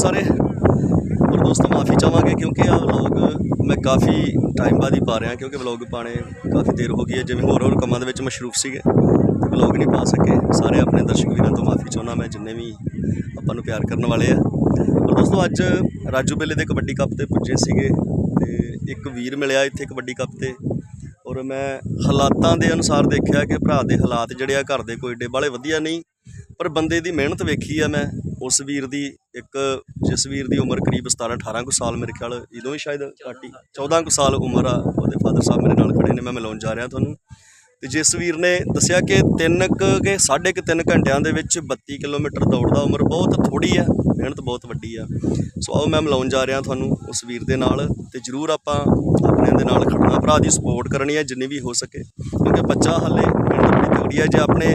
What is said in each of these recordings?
ਸਾਰੇ। ਔਰ ਦੋਸਤੋ ਮਾਫੀ ਚਾਹਾਂਗੇ ਕਿਉਂਕਿ ਆ ਵਲੌਗ ਮੈਂ ਕਾਫੀ ਟਾਈਮ ਬਾਅਦ ਹੀ ਪਾ ਰਿਹਾ, ਕਿਉਂਕਿ ਵਲੌਗ ਪਾਣੇ ਕਾਫੀ ਦੇਰ ਹੋ ਗਈ ਹੈ। ਜਿਵੇਂ ਹੋਰ ਹੋਰ ਕੰਮਾਂ ਦੇ ਵਿੱਚ ਮਸ਼ਰੂਫ ਸੀਗੇ, ਤੇ ਵਲੌਗ ਨਹੀਂ ਪਾ ਸਕੇ। ਸਾਰੇ ਆਪਣੇ ਦਰਸ਼ਕ ਵੀਰਾਂ ਤੋਂ ਮਾਫੀ ਚਾਹੁੰਦਾ ਮੈਂ, ਜਿੰਨੇ ਵੀ ਆਪਾਂ ਨੂੰ ਪਿਆਰ ਕਰਨ ਵਾਲੇ ਆ। ਔਰ ਦੋਸਤੋ ਅੱਜ ਰਾਜੂ ਬੇਲੇ ਦੇ ਕਬੱਡੀ ਕੱਪ ਤੇ ਪੁੱਜੇ ਸੀਗੇ, ਤੇ ਇੱਕ ਵੀਰ ਮਿਲਿਆ ਇੱਥੇ ਕਬੱਡੀ ਕੱਪ ਤੇ। ਔਰ ਮੈਂ ਹਾਲਾਤਾਂ ਦੇ ਅਨੁਸਾਰ ਦੇਖਿਆ ਕਿ ਭਰਾ ਦੇ ਹਾਲਾਤ ਜਿਹੜੇ ਆ ਘਰ ਦੇ ਕੋਈ ਏਡੇ ਬਾਲੇ ਵਧੀਆ ਨਹੀਂ, ਪਰ ਬੰਦੇ ਦੀ ਮਿਹਨਤ ਵੇਖੀ ਆ ਮੈਂ। ਉਸ ਵੀਰ ਦੀ ਇੱਕ, ਜਿਸ ਵੀਰ ਦੀ ਉਮਰ ਕਰੀਬ 17 18 ਕੁ ਸਾਲ ਮੇਰੇ ਖਿਆਲ ਇਦੋਂ ਹੀ ਸ਼ਾਇਦ ਘੱਟ ਹੀ 14 ਕੁ ਸਾਲ ਉਮਰ ਆ, ਉਹਦੇ ਫਾਦਰ ਸਾਹਿਬ ਮੇਰੇ ਨਾਲ ਖੜੇ ਨੇ, ਮੈਂ ਮਿਲਾਉਣ ਜਾ ਰਿਹਾ ਤੁਹਾਨੂੰ। ਤੇ ਜਿਸ ਵੀਰ ਨੇ ਦੱਸਿਆ ਕਿ 3 ਕੇ 3.5 3 ਘੰਟਿਆਂ ਦੇ ਵਿੱਚ 32 ਕਿਲੋਮੀਟਰ ਦੌੜਦਾ, ਉਮਰ ਬਹੁਤ ਥੋੜੀ ਆ, ਮਿਹਨਤ ਬਹੁਤ ਵੱਡੀ ਆ। ਸੋ ਆਓ ਮੈਂ ਮਿਲਾਉਣ ਜਾ ਰਿਹਾ ਤੁਹਾਨੂੰ ਉਸ ਵੀਰ ਦੇ ਨਾਲ, ਤੇ ਜਰੂਰ ਆਪਾਂ ਆਪਣਿਆਂ ਦੇ ਨਾਲ ਖੜਨਾ, ਭਰਾ ਦੀ ਸਪੋਰਟ ਕਰਨੀ ਹੈ ਜਿੰਨੀ ਵੀ ਹੋ ਸਕੇ। ਕਿਉਂਕਿ ਬੱਚਾ ਹੱਲੇ ਮਿਹਨਤ ਬੜੀ ਤਗੜੀ ਹੈ ਜੇ ਆਪਣੇ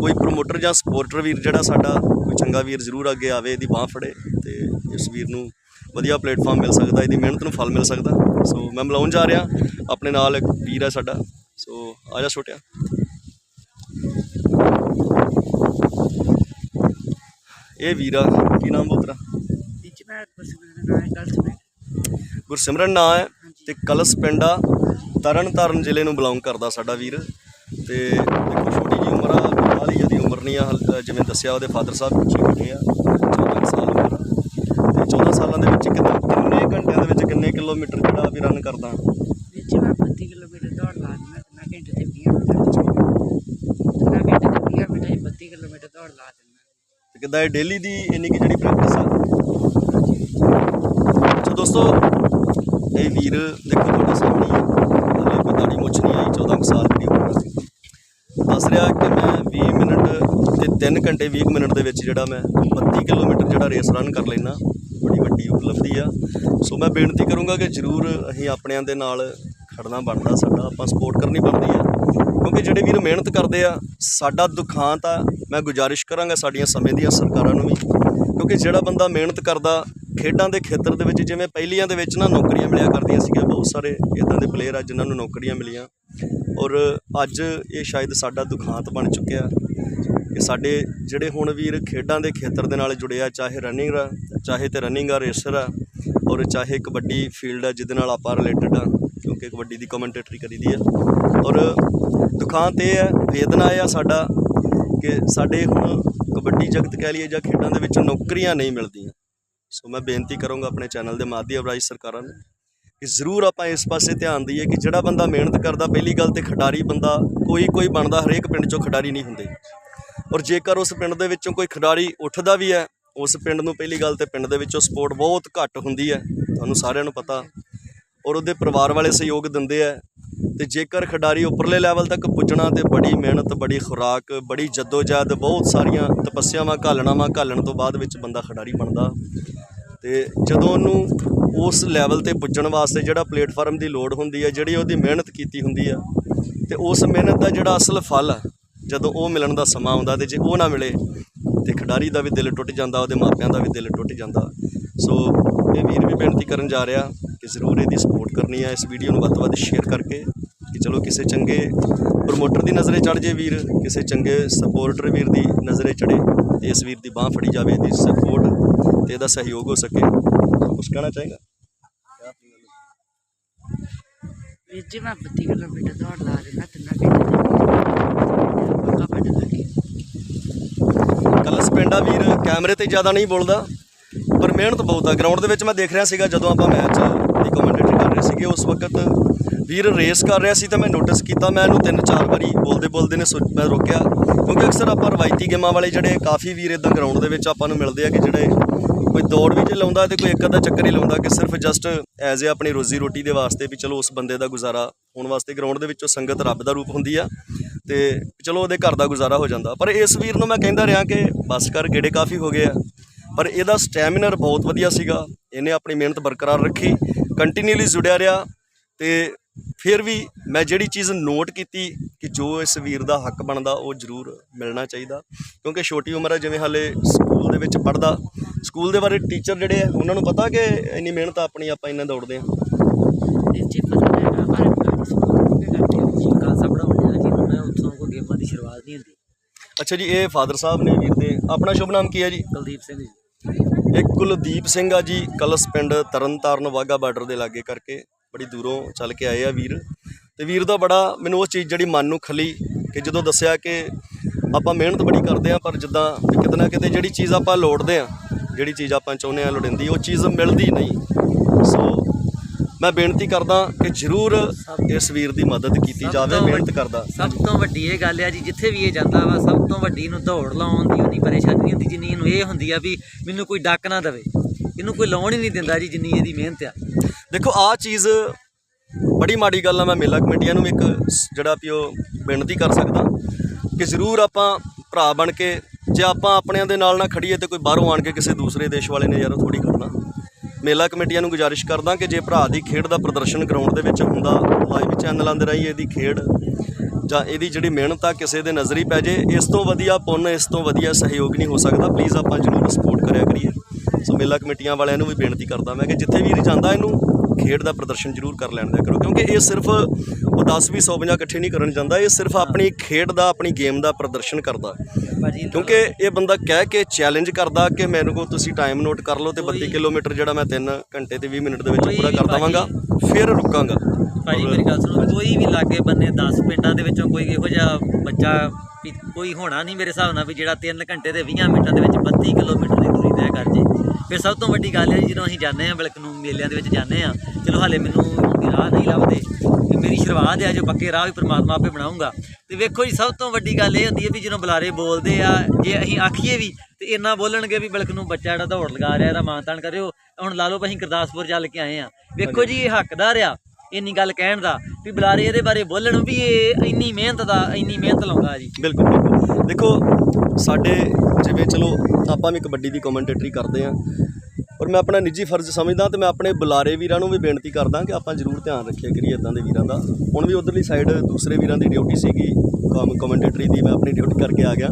ਕੋਈ ਪ੍ਰੋਮੋਟਰ ਜਾਂ ਸਪੋਰਟਰ ਵੀਰ ਜਿਹੜਾ ਸਾਡਾ ਕੋਈ ਚੰਗਾ ਵੀਰ ਜ਼ਰੂਰ ਅੱਗੇ ਆਵੇ, ਇਹਦੀ ਬਾਹ ਫੜੇ ਤੇ ਇਸ ਵੀਰ ਨੂੰ ਵਧੀਆ ਪਲੇਟਫਾਰਮ ਮਿਲ ਸਕਦਾ, ਇਹਦੀ ਮਿਹਨਤ ਨੂੰ ਫਲ ਮਿਲ ਸਕਦਾ। ਸੋ ਮੈਂ ਮਿਲਾਉਣ ਜਾ ਰਿਹਾ, ਆਪਣੇ ਨਾਲ ਇੱਕ ਵੀਰ ਹੈ ਸਾਡਾ। ਸੋ ਆ ਜਾ ਛੋਟਿਆ। ਇਹ ਵੀਰਾ ਕੀ ਨਾਮ ਬੋਤਰਾ? ਵਿੱਚ ਮੈਂ ਕੁਝ ਨਾ ਗੱਲ ਗੁਰਸਿਮਰਨ ਨਾਂ ਹੈ ਤੇ ਕਲਸ ਪਿੰਡ ਆ ਤਰਨ ਤਾਰਨ ਜ਼ਿਲ੍ਹੇ ਨੂੰ ਬਿਲੋਂਗ ਕਰਦਾ ਸਾਡਾ ਵੀਰ ਤੇ ਦੇਖੋ ਛੋਟੀ ਜੀ ਉਮਰ ਆ ਬਾਹਲੀ ਜਿਆਦੀ ਉਮਰ ਨਹੀਂ ਆ ਹਲ- ਜਿਵੇਂ ਦੱਸਿਆ ਉਹਦੇ ਫਾਦਰ ਸਾਹਿਬ ਪਿੱਛੇ ਬੈਠੇ ਆ 14 ਕੁ ਸਾਲ ਉਮਰ ਆ ਤੇ 14 ਸਾਲਾਂ ਦੇ ਵਿੱਚ ਕਿੰਨੇ ਕਿੰਨੇ ਘੰਟਿਆਂ ਦੇ ਵਿੱਚ ਕਿੰਨੇ ਕਿਲੋਮੀਟਰ ਜਿਹੜਾ ਵੀ ਰਨ ਕਰਦਾ? ਵਿੱਚ ਮੈਂ 32 ਕਿਲੋਮੀਟਰ ਦੌੜ ਲਾ ਦਿੰਦਾ ਤੇ ਮੈਂ ਘੰਟੇ ਤੇ 20 ਮਿੰਟ ਚ ਮੈਂ ਘੰਟੇ ਤੇ 20 ਮਿੰਟ ਚ 32 ਕਿਲੋਮੀਟਰ ਦੌੜ ਲਾ ਦਿੰਦਾ। ਤੇ ਕਿੱਦਾਂ ਇਹ ਡੇਲੀ ਦੀ ਇੰਨੀ ਕਿ ਜਿਹੜੀ ਪ੍ਰੈਕਟਿਸ ਆ? ਸੋ ਦੋਸਤੋ ਇਹ ਵੀਰ ਦੇਖੋ ਤੁਹਾਡੇ ਸਾਹਮਣੇ ਹੀ ਹੈ ਹਾਲੇ ਕੋਈ ਦਾੜੀ ਮੁੱਛ ਨਹੀਂ ਆਈ 14 ਕੁ ਸਾਲ ਦੀ ਉਮਰ ਆ ਦੱਸ ਰਿਹਾ ਕਿ ਮੈਂ 20 ਮਿੰਟ ਤੇ 3 ਘੰਟੇ 20 ਮਿੰਟ ਦੇ ਵਿੱਚ ਜਿਹੜਾ ਮੈਂ 32 ਕਿਲੋਮੀਟਰ ਜਿਹੜਾ ਰੇਸ ਰਨ ਕਰ ਲੈਣਾ ਬੜੀ ਵੱਡੀ ਉਪਲਬਧੀ ਆ। ਸੋ ਮੈਂ ਬੇਨਤੀ ਕਰੂੰਗਾ ਕਿ ਜਰੂਰ ਅਸੀਂ ਆਪਣਿਆਂ ਦੇ ਨਾਲ ਖੜਨਾ ਬਣਦਾ ਸਾਡਾ, ਆਪਾਂ ਸਪੋਰਟ ਕਰਨੀ ਬਣਦੀ ਆ। ਕਿਉਂਕਿ ਜਿਹੜੇ ਵੀਰ ਮਿਹਨਤ ਕਰਦੇ ਆ, ਸਾਡਾ ਦੁਖਾਂਤ ਆ, ਮੈਂ ਗੁਜ਼ਾਰਿਸ਼ ਕਰਾਂਗਾ ਸਾਡੀਆਂ ਸਮੇਂ ਦੀਆਂ ਸਰਕਾਰਾਂ ਨੂੰ ਵੀ। ਕਿਉਂਕਿ ਜਿਹੜਾ ਬੰਦਾ ਮਿਹਨਤ ਕਰਦਾ, ਖੇਡਾਂ ਦੇ ਖੇਤਰ ਦੇ ਵਿੱਚ ਜਿਵੇਂ ਪਹਿਲੀਆਂ ਦੇ ਵਿੱਚ ਨਾ ਨੌਕਰੀਆਂ ਮਿਲਿਆ ਕਰਦੀਆਂ ਸੀਗੀਆਂ, ਬਹੁਤ ਸਾਰੇ ਇਦਾਂ ਦੇ ਪਲੇਅਰ ਆ ਜਿਨ੍ਹਾਂ ਨੂੰ ਨੌਕਰੀਆਂ ਮਿਲੀਆਂ। ਔਰ ਅੱਜ ਇਹ ਸ਼ਾਇਦ ਸਾਡਾ ਦੁਖਾਂਤ ਬਣ ਚੁੱਕਿਆ। ਕਿ ਸਾਡੇ ਜਿਹੜੇ ਹੁਣ ਵੀਰ ਖੇਡਾਂ ਦੇ ਖੇਤਰ ਦੇ ਨਾਲ ਜੁੜੇ ਆ, ਚਾਹੇ ਰਨਿੰਗ ਆ, ਚਾਹੇ ਤੇ ਰਨਿੰਗ ਆ ਰੇਸਰ ਆ, ਔਰ ਚਾਹੇ ਕਬੱਡੀ ਫੀਲਡ ਆ, ਜਿਹਦੇ ਨਾਲ ਆਪਾਂ ਰਿਲੇਟਡ ਆ, ਕਿਉਂਕਿ ਕਬੱਡੀ ਦੀ ਕਮੈਂਟੇਟਰੀ ਕਰੀਦੀ ਆ। ਔਰ ਦੁਖਾਂਤ ਇਹ ਹੈ ਵੇਦਨਾ ਇਹ ਆ ਸਾਡਾ ਕਿ ਸਾਡੇ ਹੁਣ ਕਬੱਡੀ ਜਗਤ ਕਹਿ ਲਈਏ ਜਾਂ ਖੇਡਾਂ ਦੇ ਵਿੱਚ ਨੌਕਰੀਆਂ ਨਹੀਂ ਮਿਲਦੀਆਂ। ਸੋ ਮੈਂ ਬੇਨਤੀ ਕਰੂੰਗਾ ਆਪਣੇ ਚੈਨਲ ਦੇ ਮਾਧਿਅਮ ਰਾਹੀਂ ਸਰਕਾਰਾਂ ਨੂੰ ਕਿ ਜ਼ਰੂਰ ਆਪਾਂ ਇਸ ਪਾਸੇ ਧਿਆਨ ਦਈਏ ਕਿ ਜਿਹੜਾ ਬੰਦਾ ਮਿਹਨਤ ਕਰਦਾ, ਪਹਿਲੀ ਗੱਲ ਤੇ ਖਿਡਾਰੀ ਬੰਦਾ ਕੋਈ ਕੋਈ ਬਣਦਾ, ਹਰੇਕ ਪਿੰਡ ਚੋਂ ਖਿਡਾਰੀ ਨਹੀਂ ਹੁੰਦੇ। ਔਰ ਜੇਕਰ ਉਸ ਪਿੰਡ ਦੇ ਵਿੱਚੋਂ ਕੋਈ ਖਿਡਾਰੀ ਉੱਠਦਾ ਵੀ ਹੈ, ਉਸ ਪਿੰਡ ਨੂੰ ਪਹਿਲੀ ਗੱਲ ਤੇ ਪਿੰਡ ਦੇ ਵਿੱਚੋਂ ਸਪੋਰਟ ਬਹੁਤ ਘੱਟ ਹੁੰਦੀ ਹੈ, ਤੁਹਾਨੂੰ ਸਾਰਿਆਂ ਨੂੰ ਪਤਾ। ਔਰ ਉਹਦੇ ਪਰਿਵਾਰ ਵਾਲੇ ਸਹਿਯੋਗ ਦਿੰਦੇ ਆ ਤੇ ਜੇਕਰ ਖਿਡਾਰੀ ਉੱਪਰਲੇ ਲੈਵਲ ਤੱਕ ਪੁੱਜਣਾ ਤੇ ਬੜੀ ਮਿਹਨਤ, ਬੜੀ ਖੁਰਾਕ, ਬੜੀ ਜਦੋਜਹਿਦ, ਬਹੁਤ ਸਾਰੀਆਂ ਤਪੱਸਿਆਵਾਂ, ਘਾਲਣਾਵਾਂ ਘਾਲਣ ਤੋਂ ਬਾਅਦ ਵਿੱਚ ਬੰਦਾ ਖਿਡਾਰੀ ਬਣਦਾ। ਤੇ ਜਦੋਂ ਉਹਨੂੰ ਉਸ ਲੈਵਲ ਤੇ ਪੁੱਜਣ ਵਾਸਤੇ ਜਿਹੜਾ ਪਲੇਟਫਾਰਮ ਦੀ ਲੋੜ ਹੁੰਦੀ ਹੈ, ਜਿਹੜੀ ਉਹਦੀ ਮਿਹਨਤ ਕੀਤੀ ਹੁੰਦੀ ਆ ਤੇ ਉਸ ਮਿਹਨਤ ਦਾ ਜਿਹੜਾ ਅਸਲ ਫਲ ਆ ਜਦੋਂ ਉਹ ਮਿਲਣ ਦਾ ਸਮਾਂ ਆਉਂਦਾ ਤੇ ਜੇ ਉਹ ਨਾ ਮਿਲੇ ਤੇ ਖਿਡਾਰੀ ਦਾ ਵੀ ਦਿਲ ਟੁੱਟ ਜਾਂਦਾ, ਉਹਦੇ ਮਾਪਿਆਂ ਦਾ ਵੀ ਦਿਲ ਟੁੱਟ ਜਾਂਦਾ। ਸੋ ਇਹ ਵੀਰ ਵੀ ਬੇਨਤੀ ਕਰਨ ਜਾ ਰਿਹਾ ਕਿ ਜ਼ਰੂਰ ਇਹਦੀ ਸਪੋਰਟ ਕਰਨੀ ਹੈ ਇਸ ਵੀਡੀਓ ਨੂੰ ਵੱਧ ਤੋਂ ਵੱਧ ਸ਼ੇਅਰ ਕਰਕੇ ਕਿ ਚਲੋ ਕਿਸੇ ਚੰਗੇ ਪ੍ਰਮੋਟਰ ਦੀ ਨਜ਼ਰੇ ਚੜ ਜੇ ਵੀਰ, ਕਿਸੇ ਚੰਗੇ ਸਪੋਰਟਰ ਵੀਰ ਦੀ ਨਜ਼ਰੇ ਚੜੇ ਤੇ ਇਸ ਵੀਰ ਦੀ ਬਾਹ ਫੜੀ ਜਾਵੇ, ਇਹਦੀ ਸਪੋਰਟ ਤੇ ਇਹਦਾ ਸਹਿਯੋਗ ਹੋ ਸਕੇ। ਕੁਝ ਕਹਿਣਾ ਚਾਹੇਗਾ? ਵਿੱਚ ਮੈਂ 32 ਕਿਲੋਮੀਟਰ ਦੌੜ ਲਾ ਦਿੰਦਾ ਤੇ ਮੈਂ ਘੰਟੇ ਤੇ 20 ਮਿੰਟ ਕਲਸ ਪਿੰਡਾ ਵੀਰ, ਕੈਮਰੇ ਤੇ ਜ਼ਿਆਦਾ ਨਹੀਂ ਬੋਲਦਾ, ਪਰ ਮਿਹਨਤ ਬਹੁਤ ਆ। ਗਰਾਊਂਡ ਦੇ ਵਿੱਚ ਮੈਂ ਦੇਖ ਰਿਹਾ ਸੀਗਾ ਜਦੋਂ ਆਪਾਂ ਮੈਚ ਦੀ ਕਮੈਂਟੇਟਰੀ ਕਰ ਰਹੇ ਸੀਗੇ, ਉਸ ਵਕਤ ਵੀਰ ਰੇਸ ਕਰ ਰਿਹਾ ਸੀ ਤਾਂ ਮੈਂ ਨੋਟਿਸ ਕੀਤਾ, ਮੈਂ ਇਹਨੂੰ ਤਿੰਨ ਚਾਰ ਵਾਰੀ ਬੋਲਦੇ ਬੋਲਦੇ ਨੇ ਸੋਚ- ਮੈਂ ਰੋਕਿਆ, ਕਿਉਂਕਿ ਅਕਸਰ ਆਪਾਂ ਰਵਾਇਤੀ ਗੇਮਾਂ ਵਾਲੇ ਜਿਹੜੇ ਕਾਫੀ ਵੀਰ ਇਦਾਂ ਗਰਾਊਂਡ ਦੇ ਵਿੱਚ ਆਪਾਂ ਨੂੰ ਮਿਲਦੇ ਆ ਕਿ ਜਿਹੜੇ ਕੋਈ ਦੌੜ ਵੀ ਜੇ ਲਾਉਂਦਾ ਤੇ ਕੋਈ ਇੱਕ ਅੱਧਾ ਚੱਕਰ ਹੀ ਲਾਉਂਦਾ ਕਿ ਸਿਰਫ ਜਸਟ ਐਜ਼ ਏ ਆਪਣੀ ਰੋਜ਼ੀ ਰੋਟੀ ਦੇ ਵਾਸਤੇ ਵੀ ਚਲੋ ਉਸ ਬੰਦੇ ਦਾ ਗੁਜ਼ਾਰਾ ਹੋਣ ਵਾਸਤੇ ਗਰਾਊਂਡ ਦੇ ਵਿੱਚੋਂ ਸੰਗਤ ਰੱਬ ਦਾ ਰੂਪ ਹੁੰਦੀ ਆ। ਤੇ ਚਲੋ ਉਹਦੇ ਘਰ ਦਾ ਗੁਜ਼ਾਰਾ ਹੋ ਜਾਂਦਾ। ਪਰ ਇਸ ਵੀਰ ਨੂੰ ਮੈਂ ਕਹਿੰਦਾ ਰਿਹਾ ਕਿ ਬਸ ਕਰ, ਗੇੜੇ ਕਾਫੀ ਹੋ ਗਏ ਆ। ਪਰ ਇਹਦਾ ਸਟੈਮਿਨਰ ਬਹੁਤ ਵਧੀਆ ਸੀਗਾ। ਇਹਨੇ ਆਪਣੀ ਮਿਹਨਤ ਬਰਕਰਾਰ ਰੱਖੀ, ਕੰਟੀਨਿਊਲੀ ਜੁੜਿਆ ਰਿਹਾ ਤੇ ਫਿਰ ਵੀ ਮੈਂ ਜਿਹੜੀ ਚੀਜ਼ ਨੋਟ ਕੀਤੀ ਕਿ ਜੋ ਇਸ ਵੀਰ ਦਾ ਹੱਕ ਬਣਦਾ, ਉਹ ਜ਼ਰੂਰ ਮਿਲਣਾ ਚਾਹੀਦਾ। ਕਿਉਂਕਿ ਛੋਟੀ ਉਮਰ ਹੈ ਜਿਵੇਂ ਹਾਲੇ ਸਕੂਲ ਦੇ ਵਿੱਚ ਪੜਦਾ ਸਕੂਲ ਦੇ ਬਾਰੇ ਟੀਚਰ ਜਿਹੜੇ ਆ, ਉਹਨਾਂ ਨੂੰ ਪਤਾ ਕਿ ਇੰਨੀ ਮਿਹਨਤ ਆਪਣੀ, ਆਪਾਂ ਇੰਨਾ ਦੌੜਦੇ ਆ ਵਿੱਚ ਪਤਾ ਲੱਗਾ ਪਰ ਮੈਂ ਸਪੋਰਟ ਵੀ ਕਰਦੀ ਹਾਂ ਖਾਲਸਾ ਪੜਾਉਣ ਦਾ ਜੀ ਮੈਂ ਦੀ ਸ਼ੁਰੂਆਤ ਨਹੀਂ ਹੁੰਦੀ। ਅੱਛਾ ਜੀ ਇਹ ਫਾਦਰ ਸਾਹਿਬ ਨੇ ਵੀਰ ਦੇ ਆਪਣਾ ਸ਼ੁਭ ਨਾਮ ਕੀ ਹੈ ਜੀ? ਕੁਲਦੀਪ ਸਿੰਘ ਜੀ। ਇੱਕ ਕੁਲਦੀਪ ਸਿੰਘ ਆ ਜੀ ਕਲਸ ਪਿੰਡ ਤਰਨਤਾਰਨ ਵਾਗਾ ਬਾਰਡਰ ਦੇ ਲਾਗੇ ਕਰਕੇ ਬੜੀ ਦੂਰੋਂ ਚੱਲ ਕੇ ਆਏ ਆ ਵੀਰ। ਤੇ ਵੀਰ ਦਾ ਬੜਾ ਮੈਨੂੰ ਉਹ ਚੀਜ਼ ਜਿਹੜੀ ਮਨ ਨੂੰ ਖਲੀ ਕਿ ਜਦੋਂ ਦੱਸਿਆ ਕਿ ਆਪਾਂ ਮਿਹਨਤ ਬੜੀ ਕਰਦੇ ਆ ਪਰ ਜਿੱਦਾਂ ਕਿਤੇ ਨਾ ਕਿਤੇ ਜਿਹੜੀ ਚੀਜ਼ ਆਪਾਂ ਲੋੜਦੇ ਆ ਜਿਹੜੀ ਚੀਜ਼ ਆਪਾਂ ਚਾਹੁੰਦੇ ਆ ਲੋੜਿੰਦੀ ਉਹ ਚੀਜ਼ ਮਿਲਦੀ ਨਹੀਂ। ਸੋ ਮੈਂ ਬੇਨਤੀ ਕਰਦਾ ਕਿ ਜ਼ਰੂਰ ਇਸ ਵੀਰ ਦੀ ਮਦਦ ਕੀਤੀ ਜਾਵੇ ਮਿਹਨਤ ਕਰਦਾ। ਸਭ ਤੋਂ ਵੱਡੀ ਇਹ ਗੱਲ ਆ ਜੀ ਜਿੱਥੇ ਵੀ ਇਹ ਜਾਂਦਾ ਵਾ ਸਭ ਤੋਂ ਵੱਡੀ ਨੂੰ ਦੌੜ ਲਾਉਣ ਦੀ ਉਹਦੀ ਪਰੇਸ਼ਾਨੀ ਨਹੀਂ ਹੁੰਦੀ ਜਿੰਨੀ ਇਹਨੂੰ ਇਹ ਹੁੰਦੀ ਆ ਵੀ ਮੈਨੂੰ ਕੋਈ ਡੱਕ ਨਾ ਦੇਵੇ। ਇਹਨੂੰ ਕੋਈ ਲਾਉਣ ਹੀ ਨਹੀਂ ਦਿੰਦਾ ਜੀ ਜਿੰਨੀ ਇਹਦੀ ਮਿਹਨਤ ਆ। ਦੇਖੋ ਆ ਚੀਜ਼ ਬੜੀ ਮਾੜੀ ਗੱਲ ਆ ਮੈਂ ਮੇਲਾ ਕਮੇਟੀਆਂ ਨੂੰ ਇੱਕ ਜਿਹੜਾ ਵੀ ਉਹ ਬੇਨਤੀ ਕਰ ਸਕਦਾ ਕਿ ਜ਼ਰੂਰ ਆਪਾਂ ਭਰਾ ਬਣ ਕੇ ਜੇ ਆਪਾਂ ਆਪਣਿਆਂ ਦੇ ਨਾਲ ਨਾ ਖੜੀਏ ਤੇ ਕੋਈ ਬਾਹਰੋਂ ਆਣ ਕੇ ਕਿਸੇ ਦੂਸਰੇ ਦੇਸ਼ ਵਾਲੇ ਨੇ ਯਾਰ ਥੋੜੀ ਖੜਨਾ ਮੇਲਾ ਕਮੇਟੀਆਂ ਨੂੰ ਗੁਜ਼ਾਰਿਸ਼ ਕਰਦਾ ਕਿ ਜੇ ਭਰਾ ਦੀ ਖੇਡ ਦਾ ਪ੍ਰਦਰਸ਼ਨ ਗਰਾਊਂਡ ਦੇ ਵਿੱਚ ਹੁੰਦਾ, ਲਾਈਵ ਚੈਨਲਾਂ ਦੇ ਰਾਹੀਂ ਇਹਦੀ ਖੇਡ ਜਾਂ ਇਹਦੀ ਜਿਹੜੀ ਮਿਹਨਤ ਆ ਕਿਸੇ ਦੇ ਨਜ਼ਰੀ ਪੈ ਜੇ, ਇਸ ਤੋਂ ਵਧੀਆ ਪੁੰਨ, ਇਸ ਤੋਂ ਵਧੀਆ ਸਹਿਯੋਗ ਨਹੀਂ ਹੋ ਸਕਦਾ। ਪਲੀਜ਼ ਆਪਾਂ ਜ਼ਰੂਰ ਸਪੋਰਟ ਕਰਿਆ ਕਰੀਏ। ਸੋ ਮੇਲਾ ਕਮੇਟੀਆਂ ਵਾਲਿਆਂ ਨੂੰ ਵੀ ਬੇਨਤੀ ਕਰਦਾ ਮੈਂ ਕਿ ਜਿੱਥੇ ਵੀਰ ਜਾਂਦਾ ਇਹਨੂੰ ਖੇਡ ਦਾ ਪ੍ਰਦਰਸ਼ਨ ਜ਼ਰੂਰ ਕਰ ਲੈਣ ਦਿਆ ਕਰੋ ਕਿਉਂਕਿ ਇਹ ਸਿਰਫ ਉਹ 10 20 150 ਇਕੱਠੇ ਨਹੀਂ ਕਰਨ ਜਾਂਦਾ ਇਹ ਸਿਰਫ ਆਪਣੀ ਖੇਡ ਦਾ ਆਪਣੀ ਗੇਮ ਦਾ ਪ੍ਰਦਰਸ਼ਨ ਕਰਦਾ। ਕਿਉਂਕਿ ਇਹ ਬੰਦਾ ਕਹਿ ਕੇ ਚੈਲੰਜ ਕਰਦਾ ਕਿ ਮੈਨੂੰ ਕੋ ਤੁਸੀਂ ਟਾਈਮ ਨੋਟ ਕਰ ਲਓ ਤੇ 32 ਕਿਲੋਮੀਟਰ ਜਿਹੜਾ ਮੈਂ 3 ਘੰਟੇ ਤੇ 20 ਮਿੰਟ ਦੇ ਵਿੱਚ ਪੂਰਾ ਵੀ ਕਰ ਦਵਾਂਗਾ ਫਿਰ ਰੁਕਾਂਗਾ। ਭਾਜੀ ਮੇਰੀ ਗੱਲ ਸੁਣੋ ਕੋਈ ਵੀ ਲਾਗੇ ਬੰਨੇ 10 ਪਿੰਡਾਂ ਦੇ ਵਿੱਚੋਂ ਕੋਈ ਇਹੋ ਜਿਹਾ ਬੱਚਾ ਵੀ ਕੋਈ ਹੋਣਾ ਨਹੀਂ ਮੇਰੇ ਹਿਸਾਬ ਨਾਲ ਵੀ ਜਿਹੜਾ 3 ਘੰਟੇ ਤੇ 20 ਮਿੰਟਾਂ ਦੇ ਵਿੱਚ 32 ਕਿਲੋਮੀਟਰ ਦੀ ਦੂਰੀ ਤੈਅ ਕਰ ਜੇ। ਫਿਰ ਸਭ ਤੋਂ ਵੱਡੀ ਗੱਲ ਹੈ ਜੀ, ਜਦੋਂ ਅਸੀਂ ਜਾਂਦੇ ਹਾਂ ਬਲਕ ਨੂੰ, ਮੇਲਿਆਂ ਦੇ ਵਿੱਚ ਜਾਂਦੇ ਹਾਂ, ਚਲੋ ਹਾਲੇ ਮੈਨੂੰ ਰਾਹ ਨਹੀਂ ਲੱਭਦੇ। ਤੇ ਮੇਰੀ ਸ਼ੁਰੂਆਤ ਹੈ ਜੋ ਪੱਕੇ ਰਾਹ ਵੀ ਪ੍ਰਮਾਤਮਾ ਆਪੇ ਬਣਾਉਂਗਾ ਤੇ ਵੇਖੋ ਜੀ, ਸਭ ਤੋਂ ਵੱਡੀ ਗੱਲ ਇਹ ਹੁੰਦੀ ਹੈ ਵੀ ਜਦੋਂ ਬੁਲਾਰੇ ਬੋਲਦੇ ਆ, ਜੇ ਅਸੀਂ ਆਖੀਏ ਵੀ ਤੇ ਇੰਨਾ ਬੋਲਣਗੇ ਵੀ ਬਲਕ ਨੂੰ ਬੱਚਾ ਜਿਹੜਾ ਦੌੜ ਲਗਾ ਰਿਹਾ, ਇਹਦਾ ਮਾਨਤਾਨ ਕਰਿਓ, ਹੁਣ ਲਾ ਲਓ ਵੀ ਅਸੀਂ ਗੁਰਦਾਸਪੁਰ ਚੱਲ ਕੇ ਆਏ ਆ ਵੇਖੋ ਜੀ, ਇਹ ਹੱਕਦਾਰ ਆ, ਇੰਨੀ ਗੱਲ ਕਹਿਣ ਦਾ ਵੀ ਬੁਲਾਰੇ ਇਹਦੇ ਬਾਰੇ ਬੋਲਣ ਵੀ ਇਹ ਇੰਨੀ ਮਿਹਨਤ ਦਾ, ਇੰਨੀ ਮਿਹਨਤ ਲਾਉਂਦਾ ਜੀ। ਬਿਲਕੁਲ ਬਿਲਕੁਲ। ਦੇਖੋ ਸਾਡੇ ਜਿਵੇਂ ਚਲੋ ਆਪਾਂ ਵੀ ਕਬੱਡੀ ਦੀ ਕਮੈਂਟੇਟਰੀ ਕਰਦੇ ਆ ਔਰ ਮੈਂ ਆਪਣਾ ਨਿੱਜੀ ਫਰਜ਼ ਸਮਝਦਾ ਤੇ ਮੈਂ ਆਪਣੇ ਬੁਲਾਰੇ ਵੀਰਾਂ ਨੂੰ ਵੀ ਬੇਨਤੀ ਕਰਦਾ ਕਿ ਆਪਾਂ ਜ਼ਰੂਰ ਧਿਆਨ ਰੱਖਿਆ ਕਰੀਏ ਇਦਾਂ ਦੇ ਵੀਰਾਂ ਦਾ। ਹੁਣ ਵੀ ਉਧਰਲੀ ਸਾਈਡ ਦੂਸਰੇ ਵੀਰਾਂ ਦੀ ਡਿਊਟੀ ਸੀਗੀ, ਕਮ ਕਮੈਂਟੇਟਰੀ ਦੀ, ਮੈਂ ਆਪਣੀ ਡਿਊਟੀ ਕਰਕੇ ਆ ਗਿਆ।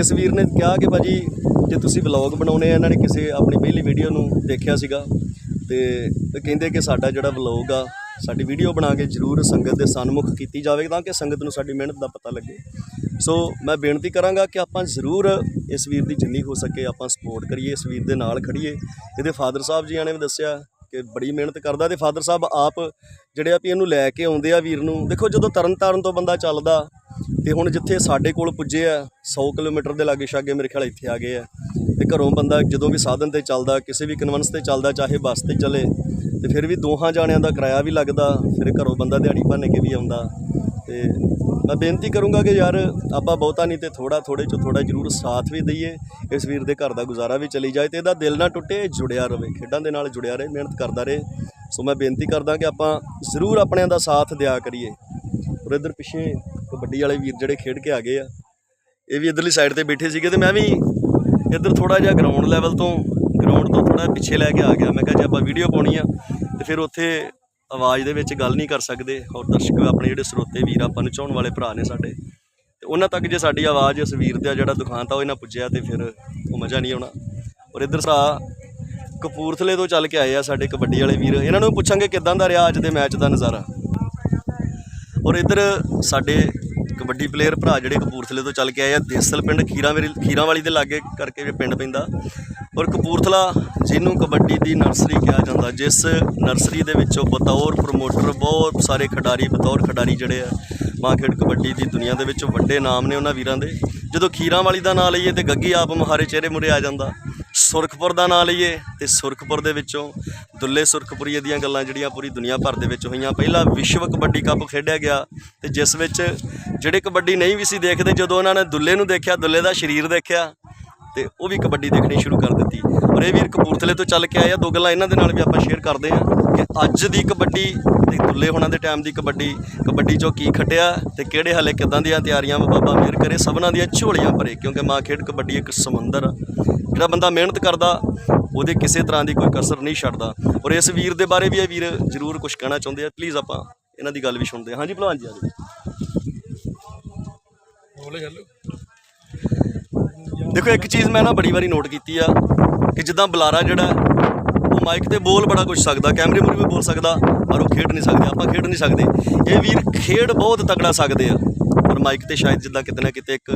ਇਸ ਵੀਰ ਨੇ ਕਿਹਾ ਕਿ ਭਾਜੀ, ਜੇ ਤੁਸੀਂ ਵਲੌਗ ਬਣਾਉਣੇ ਆ, ਇਹਨਾਂ ਨੇ ਕਿਸੇ ਆਪਣੀ ਪਹਿਲੀ ਵੀਡੀਓ ਨੂੰ ਦੇਖਿਆ ਸੀਗਾ, ਤੇ ਕਹਿੰਦੇ ਕਿ ਸਾਡਾ ਜਿਹੜਾ ਵਲੌਗ ਆ ਸਾਡੀ ਵੀਡੀਓ ਬਣਾ ਕੇ ਜ਼ਰੂਰ ਸੰਗਤ ਦੇ ਸਨਮੁਖ ਕੀਤੀ ਜਾਵੇ ਤਾਂ ਕਿ ਸੰਗਤ ਨੂੰ ਸਾਡੀ ਮਿਹਨਤ ਦਾ ਪਤਾ ਲੱਗੇ। ਸੋ ਮੈਂ ਬੇਨਤੀ ਕਰਾਂਗਾ ਕਿ ਆਪਾਂ ਜ਼ਰੂਰ ਇਸ ਵੀਰ ਦੀ ਜਿੰਨੀ ਹੋ ਸਕੇ ਆਪਾਂ ਸਪੋਰਟ ਕਰੀਏ, ਇਸ ਵੀਰ ਦੇ ਨਾਲ ਖੜੀਏ। ਇਹਦੇ ਫਾਦਰ ਸਾਹਿਬ ਜੀਆਂ ਨੇ ਵੀ ਦੱਸਿਆ ਕਿ ਬੜੀ ਮਿਹਨਤ ਕਰਦਾ ਤੇ ਫਾਦਰ ਸਾਹਿਬ ਆਪ ਜਿਹੜੇ ਆ ਵੀ ਇਹਨੂੰ ਲੈ ਕੇ ਆਉਂਦੇ ਆ ਵੀਰ ਨੂੰ। ਦੇਖੋ ਜਦੋਂ ਤਰਨ ਤਾਰਨ ਤੋਂ ਬੰਦਾ ਚੱਲਦਾ ਤੇ ਹੁਣ ਜਿੱਥੇ ਸਾਡੇ ਕੋਲ ਪੁੱਜੇ ਆ 100 ਕਿਲੋਮੀਟਰ ਦੇ ਲਾਗੇ ਛਾਗੇ ਮੇਰੇ ਖਿਆਲ ਇੱਥੇ ਆ ਗਏ ਆ। ਤੇ ਘਰੋਂ ਬੰਦਾ ਜਦੋਂ ਵੀ ਸਾਧਨ ਤੇ ਚੱਲਦਾ, ਕਿਸੇ ਵੀ ਕਨਵੈਂਸ ਤੇ ਚੱਲਦਾ, ਚਾਹੇ ਬੱਸ ਤੇ ਚੱਲੇ ਤੇ ਫਿਰ ਵੀ ਦੋਹਾਂ ਜਾਣਿਆਂ ਦਾ ਕਿਰਾਇਆ ਵੀ ਲੱਗਦਾ, ਫਿਰ ਘਰੋਂ ਬੰਦਾ ਦਿਹਾੜੀ ਭੰਨ ਕੇ ਵੀ ਆਉਂਦਾ। ਤੇ ਮੈਂ ਬੇਨਤੀ ਕਰੂੰਗਾ ਕਿ ਯਾਰ ਆਪਾਂ ਬਹੁਤਾ ਨਹੀਂ ਤੇ ਥੋੜਾ ਥੋੜੇ ਚੋਂ ਥੋੜਾ ਜ਼ਰੂਰ ਸਾਥ ਵੀ ਦਈਏ, ਇਸ ਵੀਰ ਦੇ ਘਰ ਦਾ ਗੁਜ਼ਾਰਾ ਵੀ ਚਲੀ ਜਾਏ ਤੇ ਇਹਦਾ ਦਿਲ ਨਾ ਟੁੱਟੇ, ਜੁੜਿਆ ਰਹੇ ਖੇਡਾਂ ਦੇ ਨਾਲ ਜੁੜਿਆ ਰਹੇ, ਮਿਹਨਤ ਕਰਦਾ ਰਹੇ। ਸੋ ਮੈਂ ਬੇਨਤੀ ਕਰਦਾ ਕਿ ਆਪਾਂ ਜ਼ਰੂਰ ਆਪਣਿਆਂ ਦਾ ਸਾਥ ਦਿਆ ਕਰੀਏ। ਔਰ ਇੱਧਰ ਪਿੱਛੇ ਕਬੱਡੀ ਵਾਲੇ ਵੀਰ ਜਿਹੜੇ ਖੇਡ ਕੇ ਆ ਗਏ ਆ, ਇਹ ਵੀ ਇੱਧਰਲੀ ਸਾਈਡ ਤੇ ਬੈਠੇ ਸੀਗੇ ਤੇ ਮੈਂ ਵੀ ਇੱਧਰ ਥੋੜਾ ਜਿਹਾ ਗਰਾਊਂਡ ਲੈਵਲ ਤੋਂ ਗਰਾਊਂਡ ਤੋਂ ਥੋੜਾ ਪਿੱਛੇ ਲੈ ਕੇ ਆ ਗਿਆ। ਮੈਂ ਕਿਹਾ ਜੇ ਆਪਾਂ ਵੀਡੀਓ ਪਾਉਣੀ ਆ, ਤੇ ਫਿਰ ਉੱਥੇ ਆਵਾਜ਼ ਦੇ ਵਿੱਚ ਗੱਲ ਨਹੀਂ ਕਰ ਸਕਦੇ। ਔਰ ਦਰਸ਼ਕ ਆਪਣੇ ਜਿਹੜੇ ਸਰੋਤੇ ਵੀਰ ਆਪਾਂ ਨੂੰ ਚਾਹਣ ਵਾਲੇ ਭਰਾ ਨੇ ਸਾਡੇ। ਤੇ ਉਹਨਾਂ ਤੱਕ ਜੇ ਸਾਡੀ ਆਵਾਜ਼ ਇਸ ਵੀਰ ਦਾ ਜਿਹੜਾ ਦੁਖਾਂਤ ਆ, ਉਹ ਇਹਨਾਂ ਪੁੱਜਿਆ ਤੇ ਫਿਰ ਉਹ ਮਜ਼ਾ ਨਹੀਂ ਆਉਣਾ। ਔਰ ਇੱਧਰ ਸਾ ਕਪੂਰਥਲੇ ਤੋਂ ਚੱਲ ਕੇ ਆਏ ਆ ਸਾਡੇ ਕਬੱਡੀ ਵਾਲੇ ਵੀਰ। ਇਹਨਾਂ ਨੂੰ ਪੁੱਛਾਂਗੇ ਕਿਦਾਂ ਦਾ ਰਿਹਾ ਅੱਜ ਦੇ ਮੈਚ ਦਾ ਨਜ਼ਾਰਾ। ਔਰ ਇੱਧਰ ਸਾਡੇ ਕਬੱਡੀ ਪਲੇਅਰ ਭਰਾ ਜਿਹੜੇ ਕਪੂਰਥਲੇ ਤੋਂ ਚੱਲ ਕੇ ਆਏ ਆ, ਦੇਸਲ ਪਿੰਡ ਖੀਰਾ ਮੇਰੀ ਖੀਰਾਂ ਵਾਲੀ ਦੇ ਲਾਗੇ ਕਰਕੇ ਵੀ ਪਿੰਡ ਪੈਂਦਾ। ਔਰ ਕਪੂਰਥਲਾ, ਜਿਹਨੂੰ ਕਬੱਡੀ ਦੀ ਨਰਸਰੀ ਕਿਹਾ ਜਾਂਦਾ, ਜਿਸ ਨਰਸਰੀ ਦੇ ਵਿੱਚੋਂ ਬਤੌਰ ਪ੍ਰਮੋਟਰ ਬਹੁਤ ਸਾਰੇ ਖਿਡਾਰੀ, ਬਤੌਰ ਖਿਡਾਰੀ ਜਿਹੜੇ ਆ, ਮਾਂ ਖੇਡ ਕਬੱਡੀ ਦੀ ਦੁਨੀਆ ਦੇ ਵਿੱਚ ਵੱਡੇ ਨਾਮ ਨੇ ਉਹਨਾਂ ਵੀਰਾਂ ਦੇ। ਜਦੋਂ ਖੀਰਾਂ ਵਾਲੀ ਦਾ ਨਾਂ ਲਈਏ ਤੇ ਗੱਗੀ ਆਪ ਮਹਾਰੇ ਚਿਹਰੇ ਮੁਰੇ ਆ ਜਾਂਦਾ। ਸੁਰਖਪੁਰ ਦਾ ਨਾਂ ਲਈਏ ਤੇ ਸੁਰਖਪੁਰ ਦੇ ਵਿੱਚੋਂ ਦੁੱਲੇ ਸੁਰਖਪੁਰੀਏ ਦੀਆਂ ਗੱਲਾਂ ਜਿਹੜੀਆਂ ਪੂਰੀ ਦੁਨੀਆ ਭਰ ਦੇ ਵਿੱਚ ਹੋਈਆਂ। ਪਹਿਲਾ ਵਿਸ਼ਵ ਕਬੱਡੀ ਕੱਪ ਖੇਡਿਆ ਗਿਆ ਤੇ ਜਿਸ ਵਿੱਚ ਜਿਹੜੇ ਕਬੱਡੀ ਨਹੀਂ ਵੀ ਸੀ ਦੇਖਦੇ, ਜਦੋਂ ਉਹਨਾਂ ਨੇ ਦੁੱਲੇ ਨੂੰ ਦੇਖਿਆ, ਦੁੱਲੇ ਦਾ ਸਰੀਰ ਦੇਖਿਆ ਤੇ ਉਹ ਵੀ ਕਬੱਡੀ ਦੇਖਣੀ ਸ਼ੁਰੂ ਕਰ ਦਿੱਤੀ। ਔਰ ਇਹ ਵੀਰ ਕਪੂਰਥਲੇ ਤੋਂ ਚੱਲ ਕੇ ਆਏ ਆ। ਦੋ ਗੱਲਾਂ ਇਹਨਾਂ ਦੇ ਨਾਲ ਵੀ ਆਪਾਂ ਸ਼ੇਅਰ ਕਰਦੇ ਹਾਂ ਕਿ ਅੱਜ ਦੀ ਕਬੱਡੀ ਤੇ ਦੁੱਲੇ ਹੋਣਾ ਦੇ ਟਾਈਮ ਦੀ ਕਬੱਡੀ ਕਬੱਡੀ ਚੋਂ ਕੀ ਖੱਟਿਆ ਤੇ ਕਿਹੜੇ ਹਾਲੇ ਕਿਦਾਂ ਦੀਆਂ ਤਿਆਰੀਆਂ ਵਾ ਬਾਬਾ ਮਿਹਰ ਕਰੇ, ਸਭਨਾਂ ਦੀਆਂ ਝੋਲੀਆਂ ਭਰੇ, ਕਿਉਂਕਿ ਮਾਂ ਖੇਡ ਕਬੱਡੀ ਇੱਕ ਸਮੁੰਦਰ ਆ। ਜਿਹੜਾ ਬੰਦਾ ਮਿਹਨਤ ਕਰਦਾ, ਉਹਦੇ ਕਿਸੇ ਤਰ੍ਹਾਂ ਦੀ ਕੋਈ ਕਸਰ ਨਹੀਂ ਛੱਡਦਾ। ਔਰ ਇਸ ਵੀਰ ਦੇ ਬਾਰੇ ਵੀ ਇਹ ਵੀਰ ਜ਼ਰੂਰ ਕੁਝ ਕਹਿਣਾ ਚਾਹੁੰਦੇ ਆ। ਪਲੀਜ਼ ਆਪਾਂ ਇਹਨਾਂ ਦੀ ਗੱਲ ਵੀ ਸੁਣਦੇ ਹਾਂ। ਹਾਂਜੀ ਭਲਵਾਨ ਜੀ, ਆ ਜਾਓ। ਦੇਖੋ, ਇੱਕ ਚੀਜ਼ ਮੈਂ ਨਾ ਬੜੀ ਵਾਰੀ ਨੋਟ ਕੀਤੀ ਆ ਕਿ ਜਿੱਦਾਂ ਬੁਲਾਰਾ ਜਿਹੜਾ ਉਹ ਮਾਈਕ ਤੇ ਬੋਲ ਬੜਾ ਕੁਝ ਸਕਦਾ ਕੈਮਰੇ ਮੂਹਰੇ ਵੀ ਬੋਲ ਸਕਦਾ, ਪਰ ਉਹ ਖੇਡ ਨਹੀਂ ਸਕਦੇ, ਆਪਾਂ ਖੇਡ ਨਹੀਂ ਸਕਦੇ। ਇਹ ਵੀਰ ਖੇਡ ਬਹੁਤ ਤਕੜਾ ਸਕਦੇ ਆ, ਪਰ ਮਾਈਕ ਤੇ ਸ਼ਾਇਦ ਜਿੱਦਾਂ ਕਿਤੇ ਨਾ ਕਿਤੇ ਇੱਕ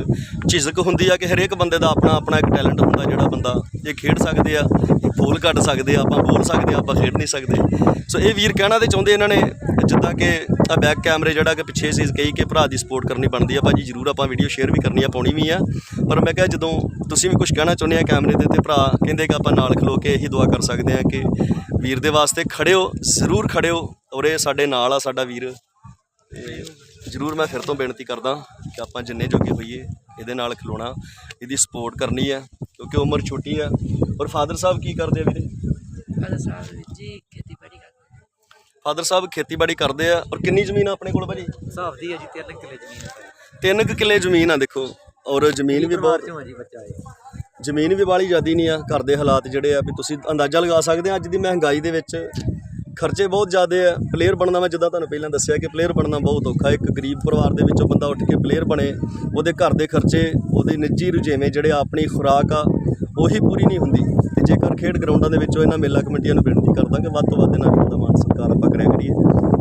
ਝਿਜਕ ਹੁੰਦੀ ਆ ਕਿ ਹਰੇਕ ਬੰਦੇ ਦਾ ਆਪਣਾ ਆਪਣਾ ਇੱਕ ਟੈਲੈਂਟ ਹੁੰਦਾ ਜਿਹੜਾ ਬੰਦਾ, ਇਹ ਖੇਡ ਸਕਦੇ ਆ, ਇਹ ਫੂਲ ਕੱਢ ਸਕਦੇ ਆ, ਆਪਾਂ ਬੋਲ ਸਕਦੇ ਆ, ਆਪਾਂ ਖੇਡ ਨਹੀਂ ਸਕਦੇ। ਸੋ ਇਹ ਵੀਰ ਕਹਿਣਾ ਤੇ ਚਾਹੁੰਦੇ ਇਹਨਾਂ ਨੇ, ਜਿੱਦਾਂ ਕਿ ਤਾਂ ਬੈਕ ਕੈਮਰੇ ਜਿਹੜਾ ਕਿ ਪਿੱਛੇ ਚੀਜ਼ ਕਹੀ ਕਿ ਭਰਾ ਦੀ ਸਪੋਰਟ ਕਰਨੀ ਬਣਦੀ ਆ, ਭਾਜੀ ਜਰੂਰ ਆਪਾਂ ਵੀਡੀਓ ਸ਼ੇਅਰ ਵੀ ਕਰਨੀ ਆ, ਪਾਉਣੀ ਵੀ ਆ। ਪਰ ਮੈਂ ਕਿਹਾ ਜਦੋਂ ਤੁਸੀਂ ਵੀ ਕੁਝ ਕਹਿਣਾ ਚਾਹੁੰਦੇ ਆ ਕੈਮਰੇ ਦੇ ਤੇ ਭਰਾ ਕਹਿੰਦੇ ਕਿ ਆਪਾਂ ਨਾਲ ਖਲੋ ਕੇ ਇਹੀ ਦੁਆ ਕਰ ਸਕਦੇ ਆ ਕਿ ਵੀਰ ਦੇ ਵਾਸਤੇ ਖੜਿਓ, ਜ਼ਰੂਰ ਖੜਿਓ ਔਰ ਇਹ ਸਾਡੇ ਨਾਲ ਆ ਸਾਡਾ ਵੀਰ। ਤੇ ਜ਼ਰੂਰ ਮੈਂ ਫਿਰ ਤੋਂ ਬੇਨਤੀ ਕਰਦਾ ਕਿ ਆਪਾਂ ਜਿੰਨੇ ਜੋਗੇ ਹੋਈਏ ਇਹਦੇ ਨਾਲ ਖਲੋਣਾ, ਇਹਦੀ ਸਪੋਰਟ ਕਰਨੀ ਹੈ ਕਿਉਂਕਿ ਉਮਰ ਛੋਟੀ ਆ। ਔਰ ਫਾਦਰ ਸਾਹਿਬ ਕੀ ਕਰਦੇ ਆ ਵੀਰੇ? ਫਾਦਰ ਸਾਹਿਬ ਜੀ, ਖੇਤੀਬਾੜੀ ਫਾਦਰ ਸਾਹਿਬ ਖੇਤੀਬਾੜੀ ਕਰਦੇ ਆ ਔਰ ਕਿੰਨੀ ਜ਼ਮੀਨ ਆ ਆਪਣੇ ਕੋਲ ਭਾਜੀ? ਹਿਸਾਬ ਦੀ ਹੈ ਜੀ 3 ਕਿੱਲੇ ਜ਼ਮੀਨ ਤਿੰਨ ਕੁ ਕਿੱਲੇ ਜ਼ਮੀਨ ਆ ਦੇਖੋ ਔਰ ਜ਼ਮੀਨ ਵੀ ਬਹੁਤ ਚੋਂ ਜੀ ਬੱਚਾ ਹੈ ਜ਼ਮੀਨ ਵੀ ਬਾਲੀ ਜ਼ਿਆਦੀ ਨਹੀਂ ਆ ਘਰ ਦੇ ਹਾਲਾਤ ਜਿਹੜੇ ਆ ਵੀ ਤੁਸੀਂ ਅੰਦਾਜ਼ਾ ਲਗਾ ਸਕਦੇ ਆ ਅੱਜ ਦੀ ਮਹਿੰਗਾਈ ਦੇ ਵਿੱਚ ਖਰਚੇ ਬਹੁਤ ਜ਼ਿਆਦੇ ਆ। ਪਲੇਅਰ ਬਣਨਾ ਮੈਂ ਜਿੱਦਾਂ ਤੁਹਾਨੂੰ ਪਹਿਲਾਂ ਦੱਸਿਆ ਕਿ ਪਲੇਅਰ ਬਣਨਾ ਬਹੁਤ ਔਖਾ ਇੱਕ ਗਰੀਬ ਪਰਿਵਾਰ ਦੇ ਵਿੱਚੋਂ ਬੰਦਾ ਉੱਠ ਕੇ ਪਲੇਅਰ ਬਣੇ ਉਹਦੇ ਘਰ ਦੇ ਖਰਚੇ ਉਹਦੇ ਨਿੱਜੀ ਰੁਝੇਵੇਂ ਜਿਹੜੇ ਆਪਣੀ ਖੁਰਾਕ ਆ ਉਹੀ ਪੂਰੀ ਨਹੀਂ ਹੁੰਦੀ। ਤੇ ਜੇਕਰ ਖੇਡ ਗਰਾਊਂਡਾਂ ਦੇ ਵਿੱਚੋਂ ਇਹਨਾਂ ਮੇਲਾ ਕਮੇਟੀਆਂ ਨੂੰ ਬੇਨਤੀ ਕਰਦਾ ਕਿ ਵੱਧ ਤੋਂ ਵੱਧ ਇਹਨਾਂ ਵੀਰਾਂ ਦਾ ਮਾਨ ਸਤਿਕਾਰ ਆਪਾਂ ਕਰਿਆ ਕਰੀਏ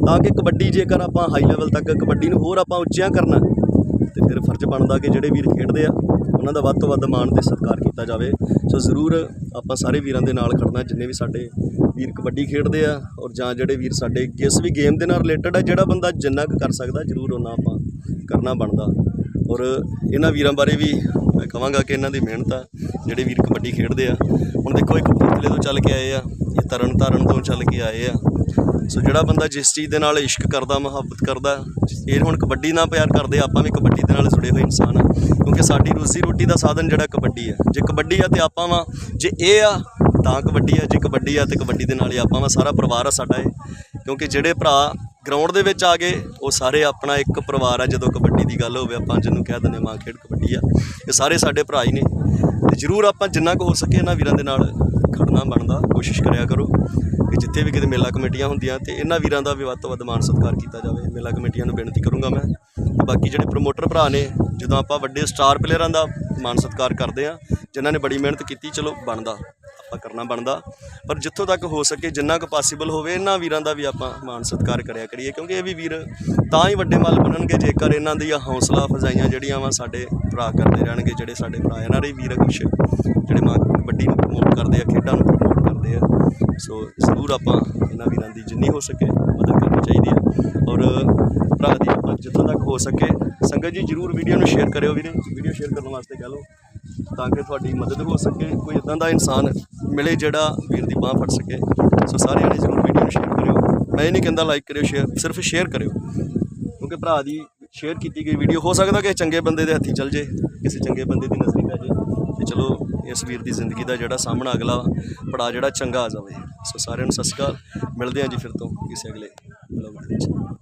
ਤਾਂ ਕਿ ਕਬੱਡੀ ਜੇਕਰ ਆਪਾਂ ਹਾਈ ਲੈਵਲ ਤੱਕ ਕਬੱਡੀ ਨੂੰ ਹੋਰ ਆਪਾਂ ਉੱਚਿਆਂ ਕਰਨਾ, ਤੇ ਫਿਰ ਫਰਜ਼ ਬਣਦਾ ਕਿ ਜਿਹੜੇ ਵੀਰ ਖੇਡਦੇ ਆ, ਉਹਨਾਂ ਦਾ ਵੱਧ ਤੋਂ ਵੱਧ ਮਾਣ ਤੇ ਸਤਿਕਾਰ ਕੀਤਾ ਜਾਵੇ। ਸੋ ਜ਼ਰੂਰ ਆਪਾਂ ਸਾਰੇ ਵੀਰਾਂ ਦੇ ਨਾਲ ਖੜਨਾ, ਜਿੰਨੇ ਵੀ ਸਾਡੇ ਵੀਰ ਕਬੱਡੀ ਖੇਡਦੇ ਆ, ਔਰ ਜਾਂ ਜਿਹੜੇ ਵੀਰ ਸਾਡੇ ਕਿਸ ਵੀ ਗੇਮ ਦੇ ਨਾਲ ਰਿਲੇਟਡ ਆ, ਜਿਹੜਾ ਬੰਦਾ ਜਿੰਨਾ ਕੁ ਕਰ ਸਕਦਾ, ਜ਼ਰੂਰ ਉਹਨਾਂ ਆਪਾਂ ਕਰਨਾ ਬਣਦਾ। ਔਰ ਇਹਨਾਂ ਵੀਰਾਂ ਬਾਰੇ ਵੀ ਮੈਂ ਕਹਾਂਗਾ ਕਿ ਇਹਨਾਂ ਦੀ ਮਿਹਨਤ ਆ, ਜਿਹੜੇ ਵੀਰ ਕਬੱਡੀ ਖੇਡਦੇ ਆ। ਹੁਣ ਦੇਖੋ ਇੱਕ ਕਪੂਰਥਲੇ ਤੋਂ ਚੱਲ ਕੇ ਆਏ ਆ, ਇਹ ਤਰਨ ਤਾਰਨ ਤੋਂ ਚੱਲ ਕੇ ਆਏ ਆ। ਸੋ ਜਿਹੜਾ ਬੰਦਾ ਜਿਸ ਚੀਜ਼ ਦੇ ਨਾਲ ਇਸ਼ਕ ਕਰਦਾ, ਮੁਹੱਬਤ ਕਰਦਾ, ਇਹ ਹੁਣ ਕਬੱਡੀ ਨਾਲ ਪਿਆਰ ਕਰਦੇ ਆਪਾਂ ਵੀ ਕਬੱਡੀ ਦੇ ਨਾਲ ਜੁੜੇ ਹੋਏ ਇਨਸਾਨ ਆ। ਕਿਉਂਕਿ ਸਾਡੀ ਰੋਜ਼ੀ ਰੋਟੀ ਦਾ ਸਾਧਨ ਜਿਹੜਾ ਕਬੱਡੀ ਆ। ਜੇ ਕਬੱਡੀ ਆ ਤੇ ਆਪਾਂ ਵਾਂ, ਜੇ ਇਹ ਆ, ਤਾਂ ਕਬੱਡੀ ਆ, ਜੇ ਕਬੱਡੀ ਆ ਤੇ ਕਬੱਡੀ ਦੇ ਨਾਲ ਹੀ ਆਪਾਂ ਵਾ, ਸਾਰਾ ਪਰਿਵਾਰ ਆ ਸਾਡਾ ਇਹ। ਕਿਉਂਕਿ ਜਿਹੜੇ ਭਰਾ ਗਰਾਊਂਡ ਦੇ ਵਿੱਚ ਆ ਗਏ, ਉਹ ਸਾਰੇ ਆਪਣਾ ਇੱਕ ਪਰਿਵਾਰ ਆ, ਜਦੋਂ ਕਬੱਡੀ ਦੀ ਗੱਲ ਹੋਵੇ, ਆਪਾਂ ਜਿਹਨੂੰ ਕਹਿ ਦਿੰਦੇ ਮਾਂ ਖੇਡ ਕਬੱਡੀ ਆ। ਇਹ ਸਾਰੇ ਸਾਡੇ ਭਰਾ ਹੀ ਨੇ। ਤੇ ਜ਼ਰੂਰ ਆਪਾਂ ਜਿੰਨਾ ਕੁ ਹੋ ਸਕੇ ਇਹਨਾਂ ਵੀਰਾਂ ਦੇ ਨਾਲ ਖੜਨਾ ਬਣਦਾ, ਕੋਸ਼ਿਸ਼ ਕਰਿਆ ਕਰੋ ਕਿ ਜਿੱਥੇ ਵੀ ਕਿਤੇ ਮੇਲਾ ਕਮੇਟੀਆਂ ਹੁੰਦੀਆਂ ਤੇ ਇਹਨਾਂ ਵੀਰਾਂ ਦਾ ਵੀ ਵੱਧ ਤੋਂ ਵੱਧ ਮਾਣ ਸਤਿਕਾਰ ਕੀਤਾ ਜਾਵੇ। ਮੇਲਾ ਕਮੇਟੀਆਂ ਨੂੰ ਬੇਨਤੀ ਕਰੂੰਗਾ ਮੈਂ। ਬਾਕੀ ਜਿਹੜੇ ਪ੍ਰਮੋਟਰ ਭਰਾ ਨੇ, ਜਦੋਂ ਆਪਾਂ ਵੱਡੇ ਸਟਾਰ ਪਲੇਅਰਾਂ ਦਾ ਮਾਣ ਸਤਿਕਾਰ ਕਰਦੇ ਆ, ਜਿਨ੍ਹਾਂ ਨੇ ਬੜੀ ਮਿਹਨਤ ਕੀਤੀ, ਚਲੋ ਬਣਦਾ। ਆਪਾਂ ਕਰਨਾ ਬਣਦਾ। ਪਰ ਜਿੱਥੋਂ ਤੱਕ ਹੋ ਸਕੇ, ਜਿੰਨਾ ਕੁ ਪੋਸੀਬਲ ਹੋਵੇ, ਇਹਨਾਂ ਵੀਰਾਂ ਦਾ ਵੀ ਆਪਾਂ ਮਾਣ ਸਤਿਕਾਰ ਕਰਿਆ ਕਰੀਏ। ਕਿਉਂਕਿ ਇਹ ਵੀ ਵੀਰ ਤਾਂ ਹੀ ਵੱਡੇ ਮੱਲ ਬਣਨਗੇ, ਜੇਕਰ ਇਹਨਾਂ ਦੀਆਂ ਹੌਸਲਾ ਅਫਜ਼ਾਈਆਂ ਜਿਹੜੀਆਂ ਵਾ ਸਾਡੇ ਭਰਾ ਕਰਦੇ ਰਹਿਣਗੇ, ਜਿਹੜੇ ਸਾਡੇ ਭਰਾ ਇਹਨਾਂ ਦੇ ਵੀਰ ਆ ਕੁਛ ਜਿਹੜੇ ਮਾਂ ਕਬੱਡੀ ਨੂੰ ਪ੍ਰਮੋਟ ਕਰਦੇ ਆ, ਖੇਡਾਂ ਨੂੰ ਪ੍ਰਮੋਟ ਕਰਦੇ ਆ। ਸੋ ਜ਼ਰੂਰ ਆਪਾਂ ਇਹਨਾਂ ਵੀਰਾਂ ਦੀ ਜਿੰਨੀ ਹੋ ਸਕੇ ਮਦਦ ਕਰਨੀ ਚਾਹੀਦੀ ਹੈ ਔਰ ਭਰਾ ਦੀ ਆਪਾਂ ਜਿੱਥੋਂ ਤੱਕ ਹੋ ਸਕੇ, ਸੰਗਤ ਜੀ ਜਰੂਰ ਵੀਡੀਓ ਨੂੰ ਸ਼ੇਅਰ ਕਰਿਓ ਵੀਰੇ। ਵੀਡੀਓ ਸ਼ੇਅਰ ਕਰਨ ਵਾਸਤੇ ਕਹਿ ਲਓ। ਤਾਂ ਕਿ ਤੁਹਾਡੀ ਮਦਦ ਹੋ ਸਕੇ, ਕੋਈ ਇਦਾਂ ਦਾ ਇਨਸਾਨ ਮਿਲੇ ਜਿਹੜਾ ਵੀਰ ਦੀ ਬਾਹ ਫੜ ਸਕੇ। ਸੋ ਸਾਰਿਆਂ ਨੇ ਜਰੂਰ ਵੀਡੀਓ ਨੂੰ ਸ਼ੇਅਰ ਕਰਿਓ। ਮੈਂ ਇਹ ਨਹੀਂ ਕਹਿੰਦਾ ਲਾਈਕ ਕਰਿਓ ਸ਼ੇਅਰ ਸਿਰਫ ਸ਼ੇਅਰ ਕਰਿਓ। ਕਿਉਂਕਿ ਭਰਾ ਦੀ ਸ਼ੇਅਰ ਕੀਤੀ ਗਈ ਵੀਡੀਓ ਹੋ ਸਕਦਾ ਕਿ ਚੰਗੇ ਬੰਦੇ ਦੇ ਹੱਥੀ ਚੱਲ ਜੇ, ਕਿਸੇ ਚੰਗੇ ਬੰਦੇ ਦੀ ਨਜ਼ਰੀ ਪੈ ਜੇ। ਤੇ ਚਲੋ, ਇਸ ਵੀਰ ਦੀ ਜ਼ਿੰਦਗੀ ਦਾ ਜਿਹੜਾ ਸਾਹਮਣਾ ਅਗਲਾ ਪੜਾ ਜਿਹੜਾ ਚੰਗਾ ਆ ਜਾਵੇ। ਸੋ ਸਾਰਿਆਂ ਨੂੰ ਸਤਿ ਸ਼੍ਰੀ ਅਕਾਲ। ਮਿਲਦੇ ਹਾਂ ਜੀ ਫਿਰ ਤੋਂ ਕਿਸੇ ਅਗਲੇ ਵਲੋਗ ਦੇ ਵਿੱਚ।